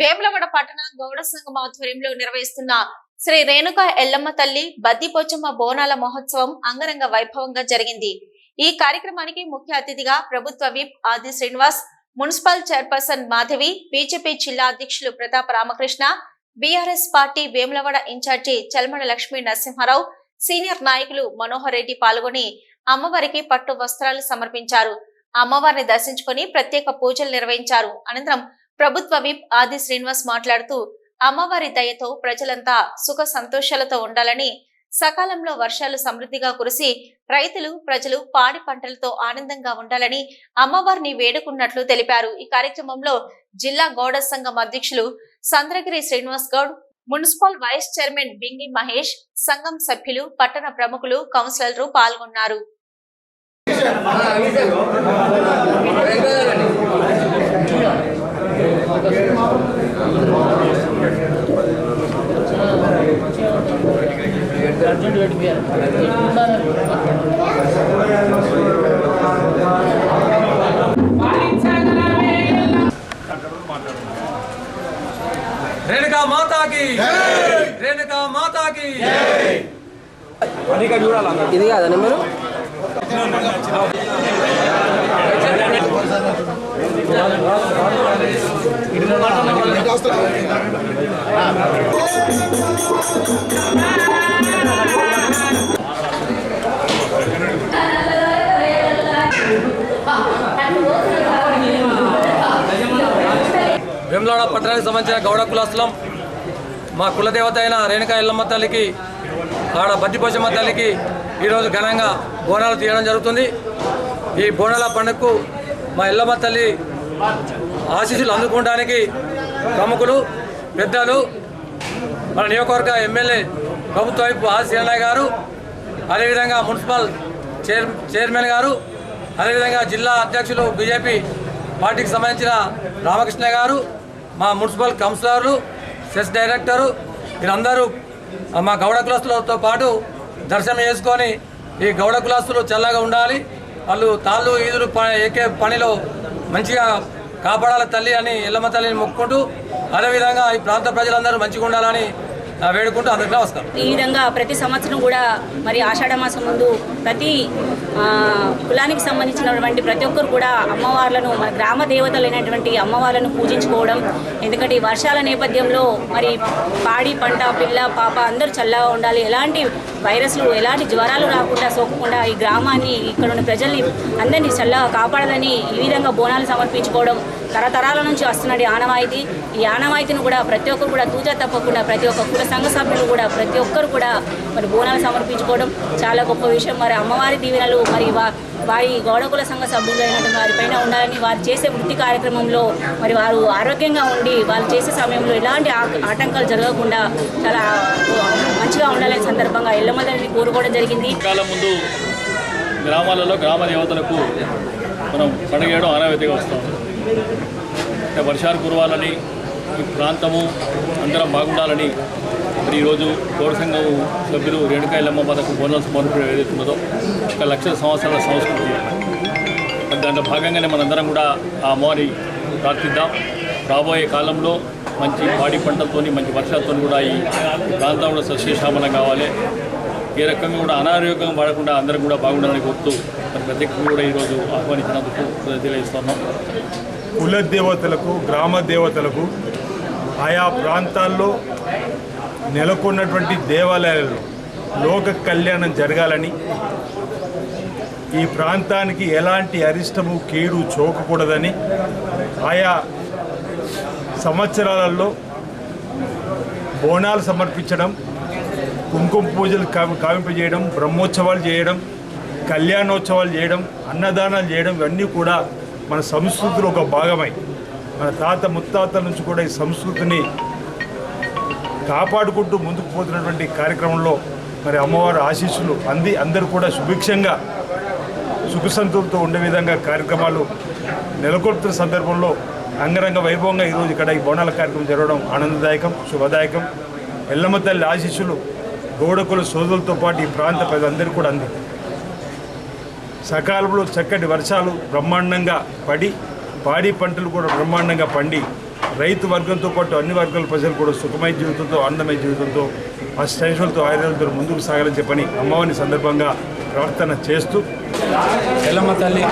వేములవాడ పట్టణ గౌడ సంఘం ఆధ్వర్యంలో నిర్వహిస్తున్న శ్రీ రేణుక ఎల్లమ్మ తల్లి బద్దిపోచమ్మ బోనాల మహోత్సవం అంగరంగ వైభవంగా జరిగింది. ఈ కార్యక్రమానికి ముఖ్య అతిథిగా ప్రభుత్వ whip Adi Srinivas municipal chairperson Madhavi BJP జిల్లా అధ్యక్షులు Pratap Ramakrishna BRS party Vemulawada in charge Chalmeda Lakshmi Narasimharao senior నాయకులు మనోహర్ రెడ్డి పాల్గొని అమ్మవారికి పట్టు వస్త్రాలు సమర్పించారు. అమ్మవారిని దర్శించుకొని ప్రత్యేక పూజలు నిర్వహించారు. అనంతరం ప్రభుత్వ విప్ ఆది శ్రీనివాస్ మాట్లాడుతూ అమ్మవారి దయతో ప్రజలంతా సుఖ సంతోషాలతో ఉండాలని సకాలంలో వర్షాలు సమృద్ధిగా కురిసి రైతులు ప్రజలు పాడి పంటలతో ఆనందంగా ఉండాలని అమ్మవారిని వేడుకున్నట్లు తెలిపారు. ఈ కార్యక్రమంలో జిల్లా గౌడ సంఘం అధ్యక్షులు Sandragiri Srinivas Goud municipal vice chairman Bingi Mahesh సంఘం సభ్యులు పట్టణ ప్రముఖులు కౌన్సిలర్లు పాల్గొన్నారు. రేణుకా మాతాకి రేణుకా మాతాకి ఇది కాదా నెంబరు వేములవాడ పట్టణానికి సంబంధించిన గౌడ కులస్తులం మా కులదేవత అయిన రేణుకా ఎల్లమ్మ తల్లికి ఆడ బద్దిపోచమ్మ తల్లికి ఈరోజు ఘనంగా బోనాలు తీయడం జరుగుతుంది. ఈ బోనాల పండుగకు మా ఎల్లమ్మ తల్లి ఆశీస్సులు అందుకోవడానికి ప్రముఖులు పెద్దలు మన నియోజకవర్గ ఎమ్మెల్యే ప్రభుత్వ వైపు ఆశీనయ్య గారు అదేవిధంగా మున్సిపల్ చైర్ చైర్మన్ గారు అదేవిధంగా జిల్లా అధ్యక్షులు బీజేపీ పార్టీకి సంబంధించిన రామకృష్ణ గారు మా మున్సిపల్ కౌన్సిలర్లు సెస్ డైరెక్టరు వీరందరూ మా గౌడ కులస్తులతో పాటు దర్శనం చేసుకొని ఈ గౌడ కులస్తులు చల్లగా ఉండాలి. వాళ్ళు తాళ్ళు ఈదులు ప- ఎక్కే పనిలో మంచిగా కాపాడాలి తల్లి అని ఎల్లమ్మ తల్లిని మొక్కుకుంటూ అదేవిధంగా ఈ ప్రాంత ప్రజలందరూ మంచిగా ఉండాలని వేడుకుంటూ అందరికీ నమస్కారం. ఈ విధంగా ప్రతి సంవత్సరం కూడా మరి ఆషాఢ మాసం ముందు ప్రతి కులానికి సంబంధించినటువంటి ప్రతి ఒక్కరు కూడా అమ్మవార్లను మన గ్రామ దేవతలైనటువంటి అమ్మవార్లను పూజించుకోవడం ఎందుకంటే ఈ వర్షాల నేపథ్యంలో మరి పాడి పంట పిల్ల పాప అందరూ చల్లగా ఉండాలి. ఎలాంటి వైరస్లు ఎలాంటి జ్వరాలు రాకుండా సోకకుండా ఈ గ్రామాన్ని ఇక్కడ ఉన్న ప్రజల్ని అందరినీ చల్లగా కాపాడాలని ఈ విధంగా బోనాలు సమర్పించుకోవడం తరతరాల నుంచి వస్తున్నది ఆనవాయితీ. ఈ ఆనవాయితీని కూడా ప్రతి ఒక్కరు కూడా తూచా తప్పకుండా ప్రతి ఒక్క కుల సంఘ సభ్యులు కూడా ప్రతి ఒక్కరు కూడా మరి బోనాలు సమర్పించుకోవడం చాలా గొప్ప విషయం. మరి అమ్మవారి దీవెనలు మరి వారి గౌడకుల సంఘ సభ్యులు అయినటువంటి వారిపైన ఉండాలని వారు చేసే వృత్తి కార్యక్రమంలో మరి వారు ఆరోగ్యంగా ఉండి వాళ్ళు చేసే సమయంలో ఎలాంటి ఆ- ఆటంకాలు జరగకుండా చాలా మంచిగా ఉండాలనే సందర్భంగా ఎల్లమ్మదని కోరుకోవడం జరిగింది. కాలం ముందు గ్రామాలలో గ్రామ దేవతలకు మనం పండుగ ఆనవాయితీగా వస్తాం వర్షాలు కురవాలని ఈ ప్రాంతము అందరం బాగుండాలని మరి ఈరోజు పౌర సంఘం సభ్యులు రేణుకాయలమ్మ పథకం బోనస్ సమర్పణ ఏదైతుందో ఒక లక్ష సంవత్సరాల సంస్కృతి. దాంట్లో భాగంగానే మనందరం కూడా ఆ అమ్మవారి ప్రార్థిద్దాం. రాబోయే కాలంలో మంచి పాడి పంటలతోని మంచి వర్షాలతో కూడా ఈ ప్రాంతంలో సస్యశామనం కావాలి. ఏ రకంగా కూడా అనారోగ్యం పడకుండా అందరం కూడా బాగుండాలని కోరుతూ మరి కూడా ఈరోజు ఆహ్వానించినందుకు తెలియజేస్తున్నాం. కుల దేవతలకు గ్రామ దేవతలకు ఆయా ప్రాంతాల్లో నెలకొన్నటువంటి దేవాలయాలలో లోక కళ్యాణం జరగాలని ఈ ప్రాంతానికి ఎలాంటి అరిష్టము కీడు చోకకూడదని ఆయా సంవత్సరాలలో బోనాలు సమర్పించడం కుంకుమ పూజలు కావి కావింపజేయడం బ్రహ్మోత్సవాలు చేయడం కళ్యాణోత్సవాలు చేయడం అన్నదానాలు చేయడం ఇవన్నీ కూడా మన సంస్కృతిలో ఒక భాగమై మన తాత ముత్తాతల నుంచి కూడా ఈ సంస్కృతిని కాపాడుకుంటూ ముందుకు పోతున్నటువంటి కార్యక్రమంలో మరి అమ్మవారి ఆశీస్సులు అంది అందరూ కూడా సుభిక్షంగా సుఖసంతులతో ఉండే విధంగా కార్యక్రమాలు నెలకొల్పుతున్న సందర్భంలో అంగరంగ వైభవంగా ఈరోజు ఇక్కడ ఈ బోనాల కార్యక్రమం జరగడం ఆనందదాయకం శుభదాయకం. ఎల్లమ్మ తల్లి ఆశీస్సులు గౌడకుల సోదరులతో పాటు ఈ ప్రాంత ప్రజలందరూ కూడా అంది. సకాలంలో చక్కటి వర్షాలు బ్రహ్మాండంగా పడి పాడి పంటలు కూడా బ్రహ్మాండంగా పండి రైతు వర్గంతో పాటు అన్ని వర్గాల ప్రజలు కూడా సుఖమైన జీవితంతో అందమైన జీవితంతో అష్టైశ్వర్యంతో ఆయుర్వేదంతో ముందుకు సాగాలని చెప్పని అమ్మవారిని సందర్భంగా ప్రవర్తన చేస్తూ. ఎల్లమ్మ తల్లి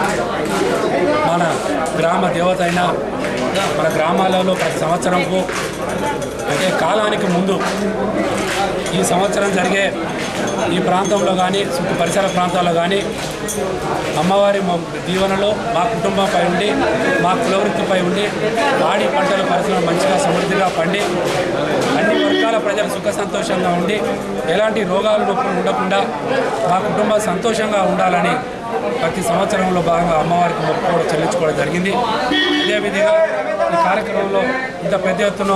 మన గ్రామ దేవత అయిన మన గ్రామాలలో ప్రతి సంవత్సరంకు అంటే కాలానికి ముందు ఈ సంవత్సరం జరిగే ఈ ప్రాంతంలో కానీ చుట్టూ పరిసర ప్రాంతాల్లో కానీ అమ్మవారి మా దీవెనలో మా కుటుంబంపై ఉండి మా కులవృత్తిపై ఉండి పాడి పంటల పరిశ్రమ మంచిగా సమృద్ధిగా పండి అన్ని వర్గాల ప్రజలు సుఖ సంతోషంగా ఉండి ఎలాంటి రోగాలు నొప్పులు ఉండకుండా మా కుటుంబం సంతోషంగా ఉండాలని ప్రతి సంవత్సరంలో భాగంగా అమ్మవారికి మొక్కుకోవడం చెల్లించుకోవడం జరిగింది. అదేవిధంగా ఈ కార్యక్రమంలో ఇంత పెద్ద ఎత్తున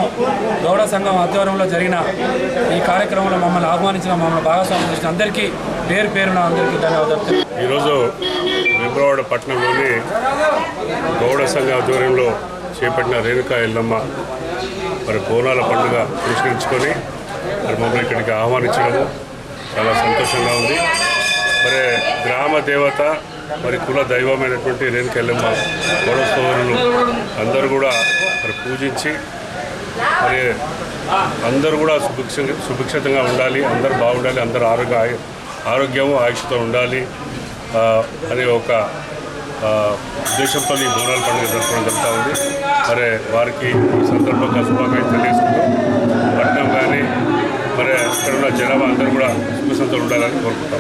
గౌడ సంఘం ఆధ్వర్యంలో జరిగిన ఈ కార్యక్రమంలో మమ్మల్ని ఆహ్వానించిన మమ్మల్ని భాగస్వామ్యం చేసిన అందరికీ పేరు పేరున అందరికీ ధన్యవాదాలు. ఈరోజు విబ్రవాడ పట్టణంలోని గౌడ సంఘ ఆధ్వర్యంలో చేపట్టిన రేణుకా ఎల్లమ్మ మరి బోనాల పండుగ పురస్కరించుకొని మరి మమ్మల్ని ఇక్కడికి ఆహ్వానించడము చాలా సంతోషంగా ఉంది. మరి గ్రామ దేవత మరి కుల దైవమైనటువంటి రేణుకా ఎల్లమ్మ గౌడ సోదరులు అందరూ కూడా మరి పూజించి మరి అందరూ కూడా సుభిక్ష సుభిక్షితంగా ఉండాలి అందరూ బాగుండాలి అందరూ ఆరోగ్య ఆరోగ్యము ఆయుష్తో ఉండాలి. అనే ఒక ఆ, ఉద్దేశంతో ఈ బోనాల పండుగ జరుపుకోవడం జరుగుతూ ఉంది. మరి వారికి ఈ సందర్భంగా శుభాకాంక్షలు తెలియజేసుకుంటూ పట్టణం కానీ మరి అక్కడ ఉన్న జనాభా అందరూ కూడా సుఖ సంతోషాలు ఉండాలని కోరుకుంటాం.